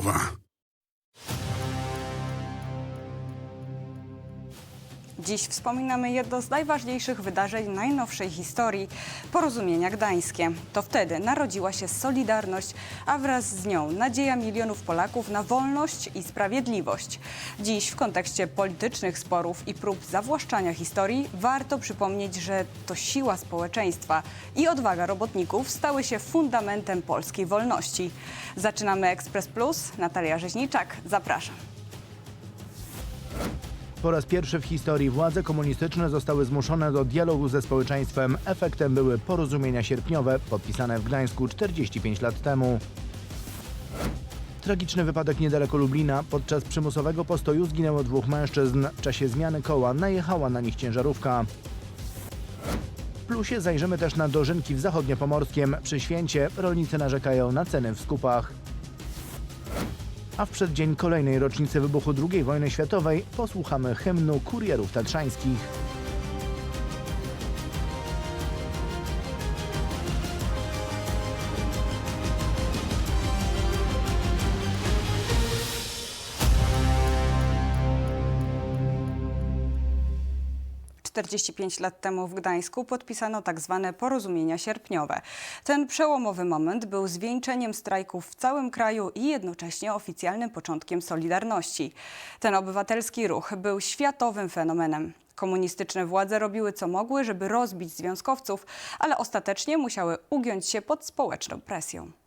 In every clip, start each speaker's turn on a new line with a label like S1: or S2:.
S1: over.
S2: Dziś wspominamy jedno z najważniejszych wydarzeń najnowszej historii porozumienia gdańskie. To wtedy narodziła się Solidarność, a wraz z nią nadzieja milionów Polaków na wolność i sprawiedliwość. Dziś w kontekście politycznych sporów i prób zawłaszczania historii warto przypomnieć, że to siła społeczeństwa i odwaga robotników stały się fundamentem polskiej wolności. Zaczynamy Ekspres Plus. Natalia Rzeźniczak, zapraszam.
S3: Po raz pierwszy w historii władze komunistyczne zostały zmuszone do dialogu ze społeczeństwem. Efektem były porozumienia sierpniowe podpisane w Gdańsku 45 lat temu. Tragiczny wypadek niedaleko Lublina. Podczas przymusowego postoju zginęło dwóch mężczyzn. W czasie zmiany koła najechała na nich ciężarówka. W plusie zajrzymy też na dożynki w zachodniopomorskiem. Przy święcie rolnicy narzekają na ceny w skupach. A w przeddzień kolejnej rocznicy wybuchu II wojny światowej posłuchamy hymnu kurierów tatrzańskich.
S2: – 45 lat temu w Gdańsku podpisano tak zwane porozumienia sierpniowe. Ten przełomowy moment był zwieńczeniem strajków w całym kraju i jednocześnie oficjalnym początkiem Solidarności. Ten obywatelski ruch był światowym fenomenem. Komunistyczne władze robiły co mogły, żeby rozbić związkowców, ale ostatecznie musiały ugiąć się pod społeczną presją.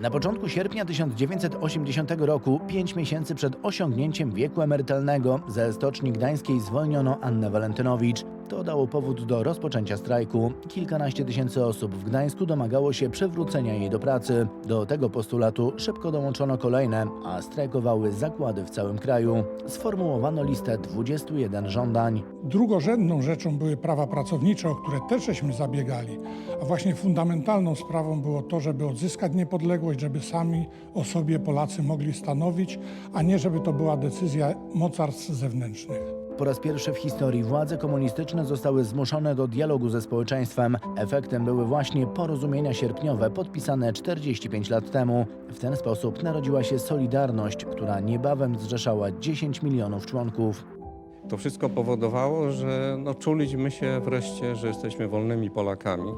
S3: Na początku sierpnia 1980 roku, pięć miesięcy przed osiągnięciem wieku emerytalnego, ze Stoczni Gdańskiej zwolniono Annę Walentynowicz. To dało powód do rozpoczęcia strajku. Kilkanaście tysięcy osób w Gdańsku domagało się przywrócenia jej do pracy. Do tego postulatu szybko dołączono kolejne, a strajkowały zakłady w całym kraju. Sformułowano listę 21 żądań.
S4: Drugorzędną rzeczą były prawa pracownicze, o które też żeśmy zabiegali, a właśnie fundamentalną sprawą było to, żeby odzyskać niepodległość, żeby sami o sobie Polacy mogli stanowić, a nie żeby to była decyzja mocarstw zewnętrznych.
S3: Po raz pierwszy w historii władze komunistyczne zostały zmuszone do dialogu ze społeczeństwem. Efektem były właśnie porozumienia sierpniowe podpisane 45 lat temu. W ten sposób narodziła się Solidarność, która niebawem zrzeszała 10 milionów członków.
S5: To wszystko powodowało, że no, czuliśmy się wreszcie, że jesteśmy wolnymi Polakami.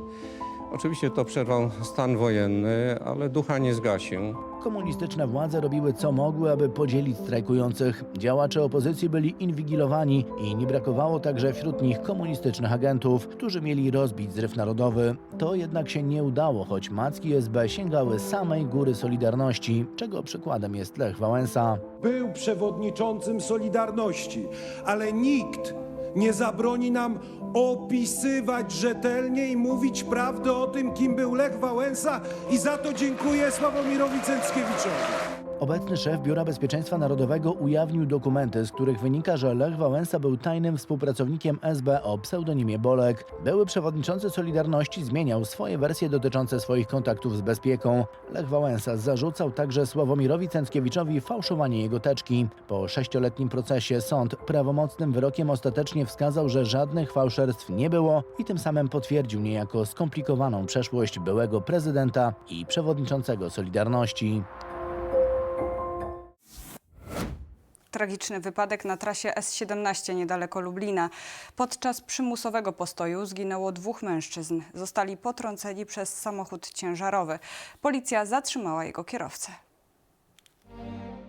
S5: Oczywiście to przerwał stan wojenny, ale ducha nie zgasił.
S3: Komunistyczne władze robiły co mogły, aby podzielić strajkujących. Działacze opozycji byli inwigilowani i nie brakowało także wśród nich komunistycznych agentów, którzy mieli rozbić zryw narodowy. To jednak się nie udało, choć macki SB sięgały samej góry Solidarności, czego przykładem jest Lech Wałęsa.
S6: Był przewodniczącym Solidarności, ale nikt nie zabroni nam opisywać rzetelnie i mówić prawdę o tym, kim był Lech Wałęsa i za to dziękuję Sławomirowi Cęckiewiczowi.
S3: Obecny szef Biura Bezpieczeństwa Narodowego ujawnił dokumenty, z których wynika, że Lech Wałęsa był tajnym współpracownikiem SB o pseudonimie Bolek. Były przewodniczący Solidarności zmieniał swoje wersje dotyczące swoich kontaktów z bezpieką. Lech Wałęsa zarzucał także Sławomirowi Cęckiewiczowi fałszowanie jego teczki. Po sześcioletnim procesie sąd prawomocnym wyrokiem ostatecznie wskazał, że żadnych fałszerstw nie było i tym samym potwierdził niejako skomplikowaną przeszłość byłego prezydenta i przewodniczącego Solidarności.
S2: Tragiczny wypadek na trasie S17 niedaleko Lublina. Podczas przymusowego postoju zginęło dwóch mężczyzn. Zostali potrąceni przez samochód ciężarowy. Policja zatrzymała jego kierowcę.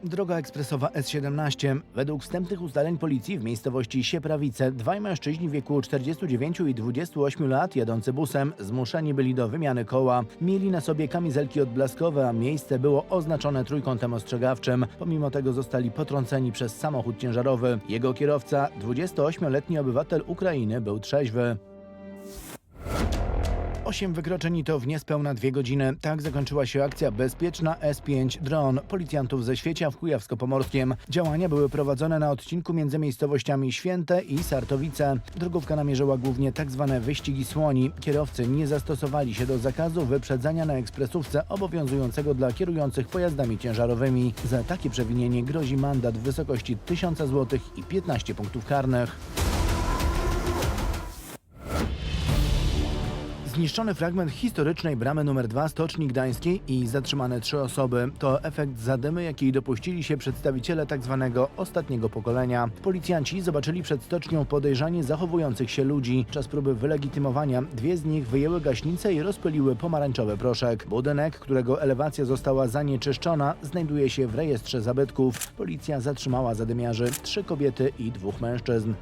S3: Droga ekspresowa S17. Według wstępnych ustaleń policji w miejscowości Sieprawice dwaj mężczyźni w wieku 49 i 28 lat jadący busem zmuszeni byli do wymiany koła. Mieli na sobie kamizelki odblaskowe, a miejsce było oznaczone trójkątem ostrzegawczym. Pomimo tego zostali potrąceni przez samochód ciężarowy. Jego kierowca, 28-letni obywatel Ukrainy, był trzeźwy. Osiem wykroczeń i to w niespełna dwie godziny. Tak zakończyła się akcja Bezpieczna S5 Dron policjantów ze Świecia w Kujawsko-Pomorskiem. Działania były prowadzone na odcinku między miejscowościami Święte i Sartowice. Drogówka namierzyła głównie tak zwane wyścigi słoni. Kierowcy nie zastosowali się do zakazu wyprzedzania na ekspresówce obowiązującego dla kierujących pojazdami ciężarowymi. Za takie przewinienie grozi mandat w wysokości 1000 zł i 15 punktów karnych. Zniszczony fragment historycznej bramy nr 2 Stoczni Gdańskiej i zatrzymane trzy osoby to efekt zadymy, jakiej dopuścili się przedstawiciele tzw. ostatniego pokolenia. Policjanci zobaczyli przed stocznią podejrzanie zachowujących się ludzi. Czas próby wylegitymowania dwie z nich wyjęły gaśnicę i rozpyliły pomarańczowy proszek. Budynek, którego elewacja została zanieczyszczona, znajduje się w rejestrze zabytków. Policja zatrzymała zadymiarzy, trzy kobiety i dwóch mężczyzn.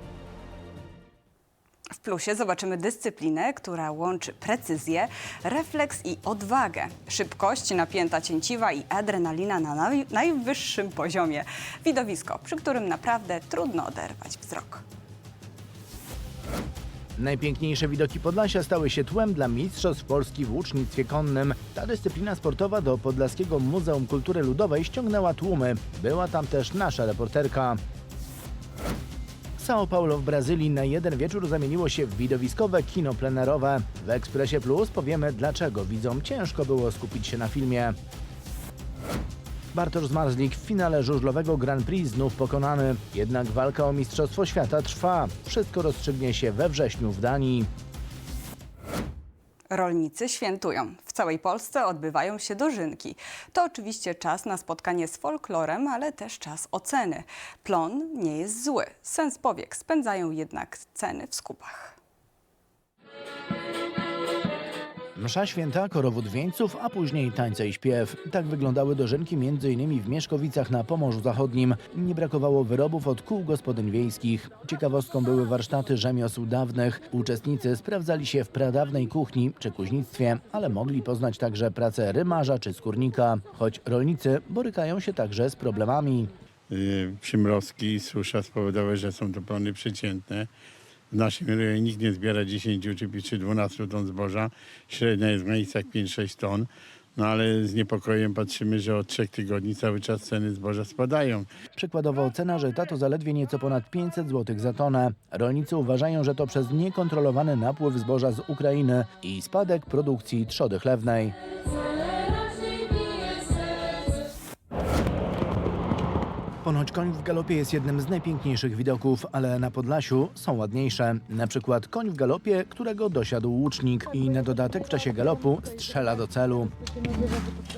S2: Plusie zobaczymy dyscyplinę, która łączy precyzję, refleks i odwagę. Szybkość, napięta cięciwa i adrenalina na naj- najwyższym poziomie. Widowisko, przy którym naprawdę trudno oderwać wzrok.
S3: Najpiękniejsze widoki Podlasia stały się tłem dla Mistrzostw Polski w łucznictwie konnym. Ta dyscyplina sportowa do Podlaskiego Muzeum Kultury Ludowej ściągnęła tłumy. Była tam też nasza reporterka. São Paulo w Brazylii na jeden wieczór zamieniło się w widowiskowe kino plenerowe. W Ekspresie Plus powiemy, dlaczego widzom ciężko było skupić się na filmie. Bartosz Zmarzlik w finale żużlowego Grand Prix znów pokonany. Jednak walka o Mistrzostwo Świata trwa. Wszystko rozstrzygnie się we wrześniu w Danii.
S2: Rolnicy świętują. W całej Polsce odbywają się dożynki. To oczywiście czas na spotkanie z folklorem, ale też czas oceny. Plon nie jest zły. Sens powiek spędzają jednak ceny w skupach.
S3: Msza święta, korowód wieńców, a później tańce i śpiew. Tak wyglądały dożynki m.in. w Mieszkowicach na Pomorzu Zachodnim. Nie brakowało wyrobów od kół gospodyń wiejskich. Ciekawostką były warsztaty rzemiosł dawnych. Uczestnicy sprawdzali się w pradawnej kuchni czy kuźnictwie, ale mogli poznać także pracę rymarza czy skórnika. Choć rolnicy borykają się także z problemami.
S1: y, przymrozki i susza spowodowały, że są to plony przeciętne. W naszym rejonie nikt nie zbiera 10 czy, czy 12 ton zboża. Średnia jest w granicach 5-6 ton. No ale z niepokojem patrzymy, że od trzech tygodni cały czas ceny zboża spadają.
S3: Przykładowo cena żyta to zaledwie nieco ponad 500 zł za tonę. Rolnicy uważają, że to przez niekontrolowany napływ zboża z Ukrainy i spadek produkcji trzody chlewnej. Ponoć koń w galopie jest jednym z najpiękniejszych widoków, ale na Podlasiu są ładniejsze. Na przykład koń w galopie, którego dosiadł łucznik i na dodatek w czasie galopu strzela do celu.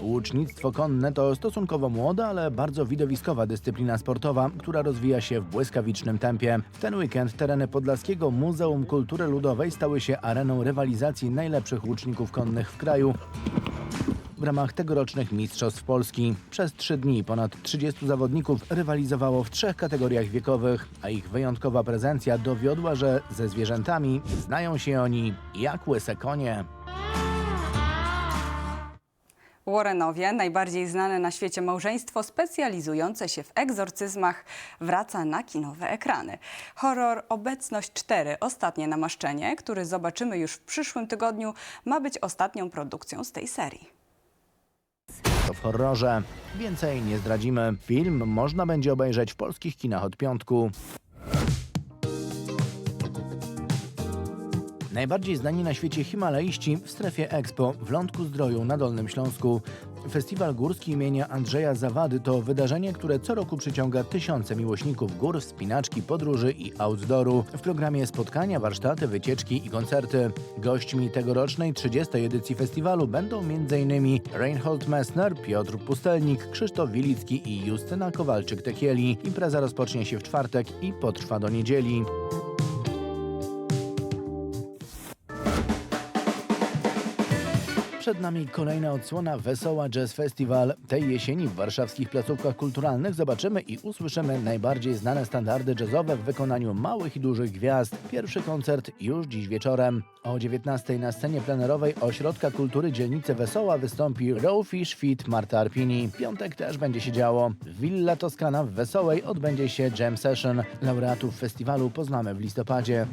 S3: Łucznictwo konne to stosunkowo młoda, ale bardzo widowiskowa dyscyplina sportowa, która rozwija się w błyskawicznym tempie. W ten weekend tereny Podlaskiego Muzeum Kultury Ludowej stały się areną rywalizacji najlepszych łuczników konnych w kraju w ramach tegorocznych Mistrzostw Polski. Przez trzy dni ponad 30 zawodników rywalizowało w trzech kategoriach wiekowych, a ich wyjątkowa prezencja dowiodła, że ze zwierzętami znają się oni jak łyse konie.
S2: Warrenowie, najbardziej znane na świecie małżeństwo specjalizujące się w egzorcyzmach, wraca na kinowe ekrany. Horror Obecność 4, ostatnie namaszczenie, który zobaczymy już w przyszłym tygodniu, ma być ostatnią produkcją z tej serii.
S3: To w horrorze. Więcej nie zdradzimy. Film można będzie obejrzeć w polskich kinach od piątku. Najbardziej znani na świecie Himalaiści w strefie Expo w Lądku Zdroju na Dolnym Śląsku. Festiwal górski imienia Andrzeja Zawady to wydarzenie, które co roku przyciąga tysiące miłośników gór, wspinaczki, podróży i outdooru. W programie spotkania, warsztaty, wycieczki i koncerty. Gośćmi tegorocznej 30. edycji festiwalu będą m.in. Reinhold Messner, Piotr Pustelnik, Krzysztof Wilicki i Justyna Kowalczyk-Techieli. Impreza rozpocznie się w czwartek i potrwa do niedzieli. Przed nami kolejna odsłona Wesoła Jazz Festival. Tej jesieni w warszawskich placówkach kulturalnych zobaczymy i usłyszymy najbardziej znane standardy jazzowe w wykonaniu małych i dużych gwiazd. Pierwszy koncert już dziś wieczorem. O 19 na scenie plenerowej Ośrodka Kultury Dzielnicy Wesoła wystąpi Rowfish Fit Marta Arpini. Piątek też będzie się działo. Villa Toskana w Wesołej odbędzie się Jam Session. Laureatów festiwalu poznamy w listopadzie.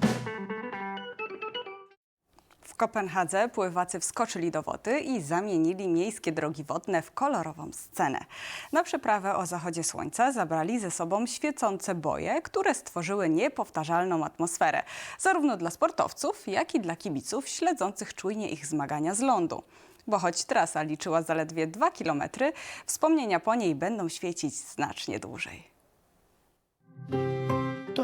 S2: Kopenhadze pływacy wskoczyli do wody i zamienili miejskie drogi wodne w kolorową scenę. Na przeprawę o zachodzie słońca zabrali ze sobą świecące boje, które stworzyły niepowtarzalną atmosferę, zarówno dla sportowców, jak i dla kibiców śledzących czujnie ich zmagania z lądu. Bo choć trasa liczyła zaledwie 2 km, wspomnienia po niej będą świecić znacznie dłużej.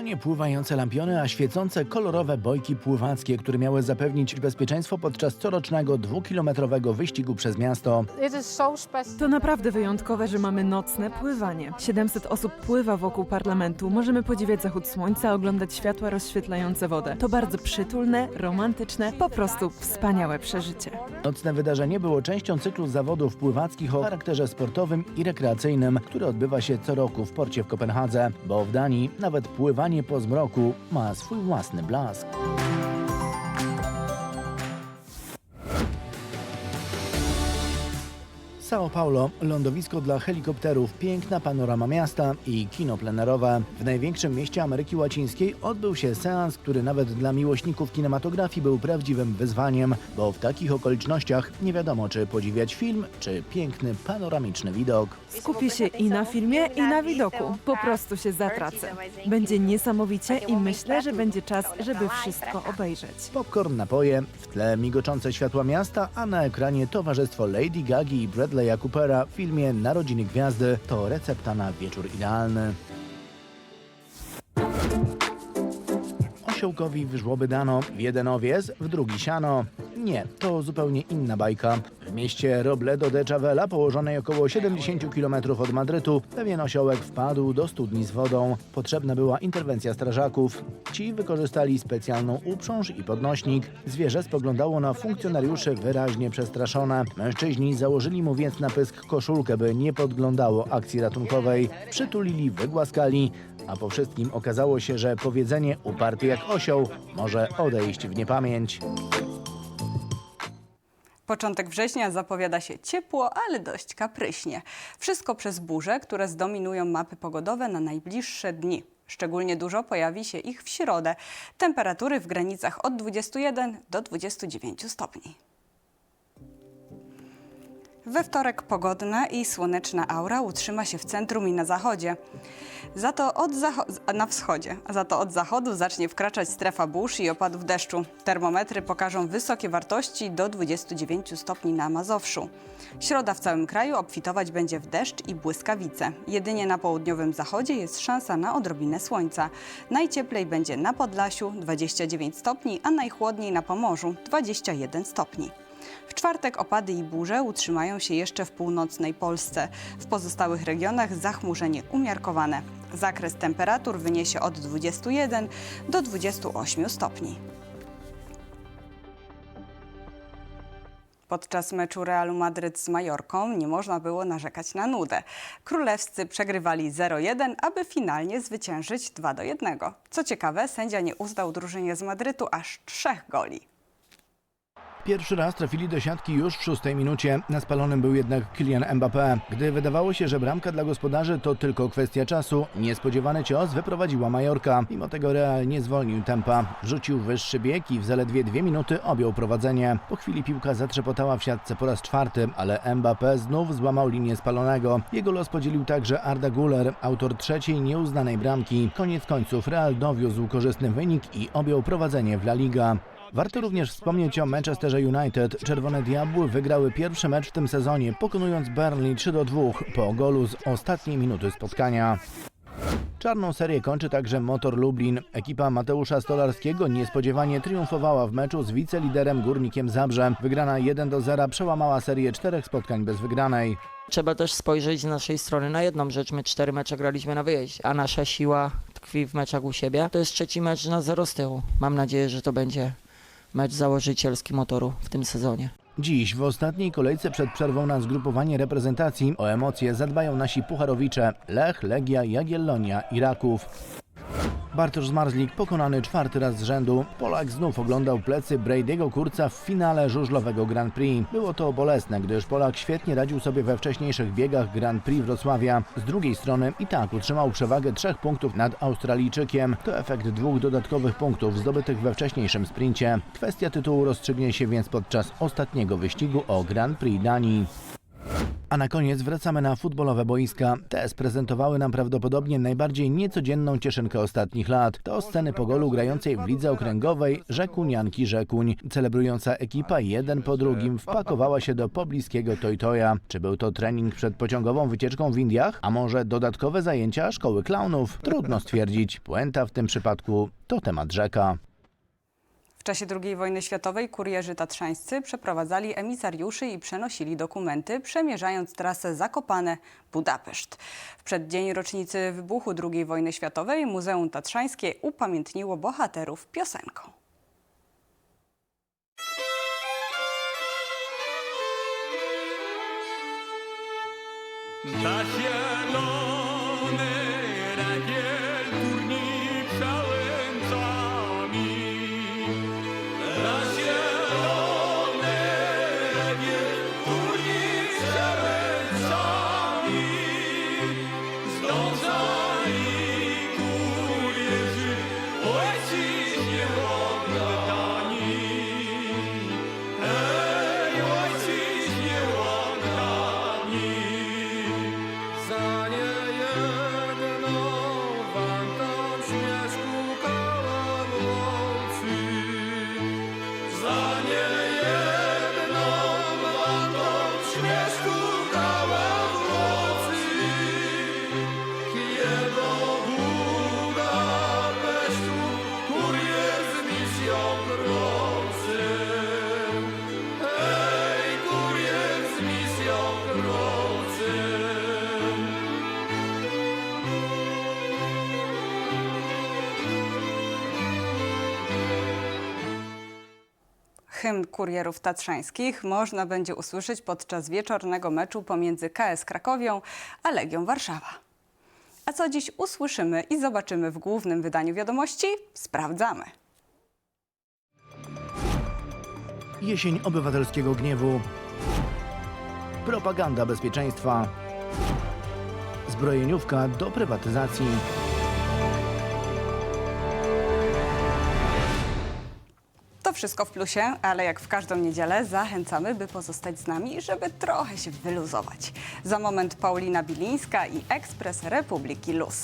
S3: Nie pływające lampiony, a świecące kolorowe bojki pływackie, które miały zapewnić bezpieczeństwo podczas corocznego dwukilometrowego wyścigu przez miasto.
S7: To naprawdę wyjątkowe, że mamy nocne pływanie. 700 osób pływa wokół parlamentu. Możemy podziwiać zachód słońca, oglądać światła rozświetlające wodę. To bardzo przytulne, romantyczne, po prostu wspaniałe przeżycie.
S3: Nocne wydarzenie było częścią cyklu zawodów pływackich o charakterze sportowym i rekreacyjnym, który odbywa się co roku w porcie w Kopenhadze, bo w Danii nawet pływanie po zmroku ma swój własny blask. São Paulo, lądowisko dla helikopterów, piękna panorama miasta i kino plenerowe. W największym mieście Ameryki Łacińskiej odbył się seans, który nawet dla miłośników kinematografii był prawdziwym wyzwaniem, bo w takich okolicznościach nie wiadomo, czy podziwiać film, czy piękny panoramiczny widok.
S7: Skupię się i na filmie, i na widoku. Po prostu się zatracę. Będzie niesamowicie i myślę, że będzie czas, żeby wszystko obejrzeć.
S3: Popcorn, napoje, w tle migoczące światła miasta, a na ekranie towarzystwo Lady Gagi i Bradley'a Coopera w filmie Narodziny Gwiazdy to recepta na wieczór idealny. Osiołkowi w żłoby dano, w jeden owiec, w drugi siano. Nie, to zupełnie inna bajka. W mieście Robledo de Chavela, położonej około 70 km od Madrytu, pewien osiołek wpadł do studni z wodą. Potrzebna była interwencja strażaków. Ci wykorzystali specjalną uprząż i podnośnik. Zwierzę spoglądało na funkcjonariuszy wyraźnie przestraszone. Mężczyźni założyli mu więc na pysk koszulkę, by nie podglądało akcji ratunkowej. Przytulili, wygłaskali, a po wszystkim okazało się, że powiedzenie uparty jak osioł może odejść w niepamięć.
S2: Początek września zapowiada się ciepło, ale dość kapryśnie. Wszystko przez burze, które zdominują mapy pogodowe na najbliższe dni. Szczególnie dużo pojawi się ich w środę. Temperatury w granicach od 21 do 29 stopni. We wtorek pogodna i słoneczna aura utrzyma się w centrum i na zachodzie. Za to od zacho- a na wschodzie. Za to od zachodu zacznie wkraczać strefa burz i opadów deszczu. Termometry pokażą wysokie wartości do 29 stopni na Mazowszu. Środa w całym kraju obfitować będzie w deszcz i błyskawice. Jedynie na południowym zachodzie jest szansa na odrobinę słońca. Najcieplej będzie na Podlasiu 29 stopni, a najchłodniej na Pomorzu 21 stopni. W czwartek opady i burze utrzymają się jeszcze w północnej Polsce. W pozostałych regionach zachmurzenie umiarkowane. Zakres temperatur wyniesie od 21 do 28 stopni. Podczas meczu Realu Madryt z Majorką nie można było narzekać na nudę. Królewscy przegrywali 0-1, aby finalnie zwyciężyć 2-1. Co ciekawe, sędzia nie uznał drużynie z Madrytu aż trzech goli.
S3: Pierwszy raz trafili do siatki już w szóstej minucie. Na spalonym był jednak Kylian Mbappé. Gdy wydawało się, że bramka dla gospodarzy to tylko kwestia czasu, niespodziewany cios wyprowadziła Majorka. Mimo tego Real nie zwolnił tempa. Rzucił wyższy bieg i w zaledwie dwie minuty objął prowadzenie. Po chwili piłka zatrzepotała w siatce po raz czwarty, ale Mbappé znów złamał linię spalonego. Jego los podzielił także Arda Güler, autor trzeciej nieuznanej bramki. Koniec końców Real dowiózł korzystny wynik i objął prowadzenie w La Liga. Warto również wspomnieć o Manchesterze United. Czerwone Diabły wygrały pierwszy mecz w tym sezonie, pokonując Burnley 3 do 2 po golu z ostatniej minuty spotkania. Czarną serię kończy także Motor Lublin. Ekipa Mateusza Stolarskiego niespodziewanie triumfowała w meczu z wiceliderem Górnikiem Zabrze. Wygrana 1 do 0 przełamała serię czterech spotkań bez wygranej.
S8: Trzeba też spojrzeć z naszej strony na jedną rzecz. My cztery mecze graliśmy na wyjeździe, a nasza siła tkwi w meczach u siebie. To jest trzeci mecz na zero z tyłu. Mam nadzieję, że to będzie mecz założycielski motoru w tym sezonie.
S3: Dziś w ostatniej kolejce przed przerwą na zgrupowanie reprezentacji o emocje zadbają nasi pucharowicze Lech, Legia, Jagiellonia i Raków. Bartosz Zmarzlik pokonany czwarty raz z rzędu. Polak znów oglądał plecy Brady'ego Kurca w finale żużlowego Grand Prix. Było to bolesne, gdyż Polak świetnie radził sobie we wcześniejszych biegach Grand Prix Wrocławia. Z drugiej strony i tak utrzymał przewagę trzech punktów nad Australijczykiem. To efekt dwóch dodatkowych punktów zdobytych we wcześniejszym sprincie. Kwestia tytułu rozstrzygnie się więc podczas ostatniego wyścigu o Grand Prix Danii. A na koniec wracamy na futbolowe boiska. Te sprezentowały nam prawdopodobnie najbardziej niecodzienną cieszynkę ostatnich lat. To sceny po golu grającej w lidze okręgowej Rzekunianki Rzekuń. Celebrująca ekipa jeden po drugim wpakowała się do pobliskiego Toytoja. Czy był to trening przed pociągową wycieczką w Indiach? A może dodatkowe zajęcia szkoły klaunów? Trudno stwierdzić. Puenta w tym przypadku to temat rzeka.
S7: W czasie II wojny światowej kurierzy tatrzańscy przeprowadzali emisariuszy i przenosili dokumenty, przemierzając trasę Zakopane-Budapeszt. W przeddzień rocznicy wybuchu II wojny światowej Muzeum Tatrzańskie upamiętniło bohaterów piosenką. Hymn kurierów tatrzańskich można będzie usłyszeć podczas wieczornego meczu pomiędzy KS Krakowią a Legią Warszawa. A co dziś usłyszymy i zobaczymy w głównym wydaniu wiadomości? Sprawdzamy.
S3: Jesień obywatelskiego gniewu. Propaganda bezpieczeństwa. Zbrojeniówka do prywatyzacji.
S7: Wszystko w plusie, ale jak w każdą niedzielę zachęcamy, by pozostać z nami, żeby trochę się wyluzować. Za moment Paulina Bilińska i Ekspres Republiki Luz.